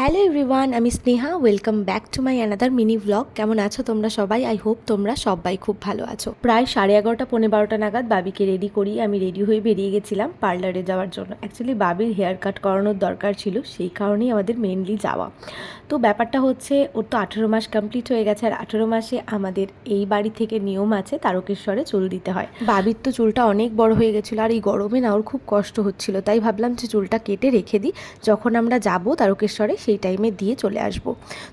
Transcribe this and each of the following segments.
Hello everyone আমি Sneha welcome back to my another mini blog কেমন আছো তোমরা সবাই? আই হোপ তোমরা সবাই খুব ভালো আছো। প্রায় সাড়ে এগারোটা পনেরো বারোটা নাগাদ বাবিকে রেডি করি। আমি রেডি হয়ে বেরিয়ে গেছিলাম পার্লারে যাওয়ার জন্য। অ্যাকচুয়ালি বাবির হেয়ার কাট করানোর দরকার ছিল, সেই কারণেই আমাদের মেনলি যাওয়া। তো ব্যাপারটা হচ্ছে, ওর তো আঠেরো মাস কমপ্লিট হয়ে গেছে, আর আঠেরো মাসে আমাদের এই বাড়ি থেকে নিয়ম আছে, তারকেশ্বরে চুল দিতে হয়। বাবির তো চুলটা অনেক বড় হয়ে গেছিল, আর এই গরমে না ওর খুব কষ্ট হচ্ছিল। তাই ভাবলাম যে চুলটা কেটে রেখে দিই। যখন আমরা যাব তারকেশ্বরে সেই টাইমে দিয়ে চলে আসব।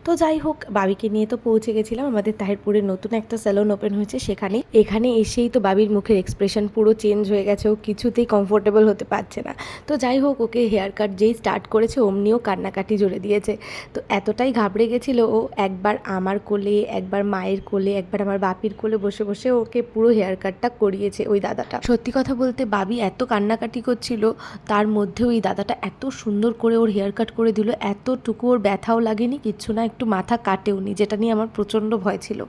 তো যাই হোক, বাবিকে নিয়ে তো পৌঁছে গেছিলাম। আমাদের তাহিরপুরে নতুন একটা স্যালন ওপেন হয়েছে সেখানে। এখানে এসেই তো বাবির মুখের এক্সপ্রেশন পুরো চেঞ্জ হয়ে গেছে। ও কিছুতেই কমফোর্টেবল হতে পারছে না। তো যাই হোক, ওকে হেয়ার কাট যেই স্টার্ট করেছে, অমনিও কান্নাকাটি জুড়ে দিয়েছে। তো এতটাই ঘাবড়ে গেছিল ও, একবার আমার কোলে, একবার মায়ের কোলে, একবার আমার বাপির কোলে বসে বসে ওকে পুরো হেয়ার কাটটা করিয়েছে ওই দাদাটা। সত্যি কথা বলতে, বাবি এত কান্নাকাটি করছিল, তার মধ্যে ওই দাদাটা এত সুন্দর করে ওর হেয়ার কাট করে দিল এতটুকু ওর ব্যথাও লাগেনি, কিচ্ছু না, একটু মাথা কাটেওনি, যেটা নিয়ে আমার প্রচণ্ড ভয় ছিল।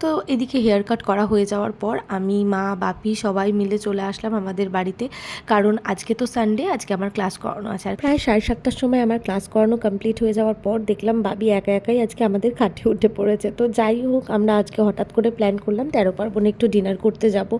তো এদিকে হেয়ার কাট করা হয়ে যাওয়ার পর আমি, মা, বাপি সবাই মিলে চলে আসলাম আমাদের বাড়িতে। কারণ আজকে তো সানডে আজকে আমার ক্লাস করানো আছে। আর প্রায় সাড়ে সাতটার সময় আমার ক্লাস করানো কমপ্লিট হয়ে যাওয়ার পর দেখলাম বাবি একা একাই আজকে আমাদের খাটে উঠে পড়েছে। তো যাই হোক, আমরা আজকে হঠাৎ করে প্ল্যান করলাম তেরো পার্বণে একটু ডিনার করতে যাব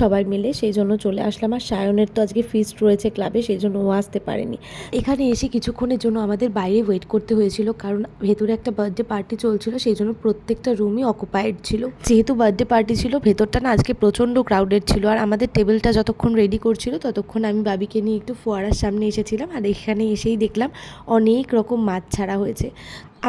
সবাই মিলে। সেই জন্য চলে আসলাম। আর সায়নের তো আজকে ফিস্ট রয়েছে ক্লাবে সেই জন্য ও আসতে পারেনি। এখানে এসে কিছুক্ষণের জন্য আমাদের বাইরে ওয়েট করতে হয়েছিল, কারণ ভেতরে একটা বার্থডে পার্টি চলছিল, সেই জন্য প্রত্যেকটা রুমই অকুপাইড ছিল। যেহেতু বার্থডে পার্টি ছিল, ভেতরটা না আজকে প্রচণ্ড ক্রাউডেড ছিল, আর আমাদের টেবিলটা যতক্ষণ রেডি করছিল, ততক্ষণ আমি বাবিকে নিয়ে একটু ফোয়ারার সামনে এসেছিলাম, আর এখানে এসেই দেখলাম অনেক রকম মাছ ছাড়া হয়েছে।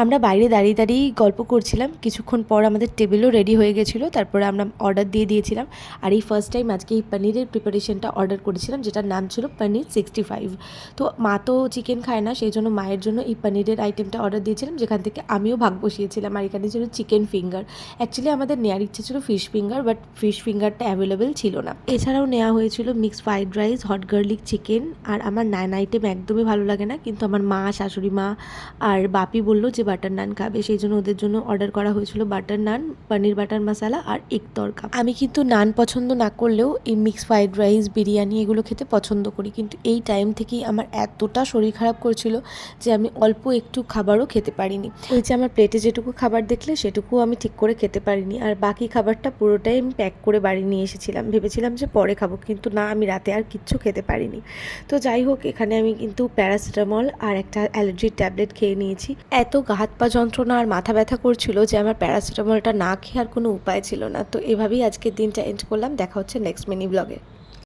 আমরা বাইরে দাঁড়িয়ে দাঁড়িয়েই গল্প করছিলাম। কিছুক্ষণ পর আমাদের টেবিলও রেডি হয়ে গেছিল, তারপরে আমরা অর্ডার দিয়ে দিয়েছিলাম। আর এই ফার্স্ট টাইম আজকে এই পনিরের প্রিপারেশনটা অর্ডার করেছিলাম, যেটার নাম ছিল পনির সিক্সটি ফাইভ তো মা তো চিকেন খায় না, সেই জন্য মায়ের জন্য এই পনিরের আইটেমটা অর্ডার দিয়েছিলাম, যেখান থেকে আমিও ভাগ বসিয়েছিলাম। আর এখানে ছিল চিকেন ফিঙ্গার অ্যাকচুয়ালি আমাদের নেওয়ার ইচ্ছে ছিল ফিশ ফিঙ্গার বাট ফিশ ফিঙ্গারটা অ্যাভেলেবেল ছিল না। এছাড়াও নেওয়া হয়েছিল mix fried rice hot garlic chicken আর আমার নান আইটেম একদমই ভালো লাগে না, কিন্তু আমার মা, শাশুড়ি মা আর বাপি বলল যে বাটার নান খাবে। সেই জন্য ওদের জন্য অর্ডার করা হয়েছিল বাটার নান পনির বাটার মশালা আর এক তরকা আমি কিন্তু নান পছন্দ না করলেও এই মিক্স ফ্রাইড রাইস বিরিয়ানি এগুলো খেতে পছন্দ করি। কিন্তু এই টাইম থেকেই আমার এতটা শরীর খারাপ করছিল যে আমি অল্প একটু খাবারও খেতে পারিনি। এই যে আমার প্লেটে যেটুকু খাবার দেখলে সেটুকু আমি ঠিক করে খেতে পারিনি। আর বাকি খাবারটা পুরোটাই আমি প্যাক করে বাড়ি নিয়ে এসেছিলাম। ভেবেছিলাম যে পরে খাব, কিন্তু না, আমি রাতে আর কিচ্ছু খেতে পারিনি। তো যাই হোক, এখানে আমি কিন্তু প্যারাসিটামল আর একটা অ্যালার্জির ট্যাবলেট খেয়ে নিয়েছি। এত হাত পা যন্ত্রণা আর মাথা ব্যথা করছিল যে আমার প্যারাসিটামলটা না খেয়ে আর কোনো উপায় ছিল না। তো এভাবেই আজকের দিনটা এন্ড করলাম। দেখা হচ্ছে নেক্সট মিনি ব্লগে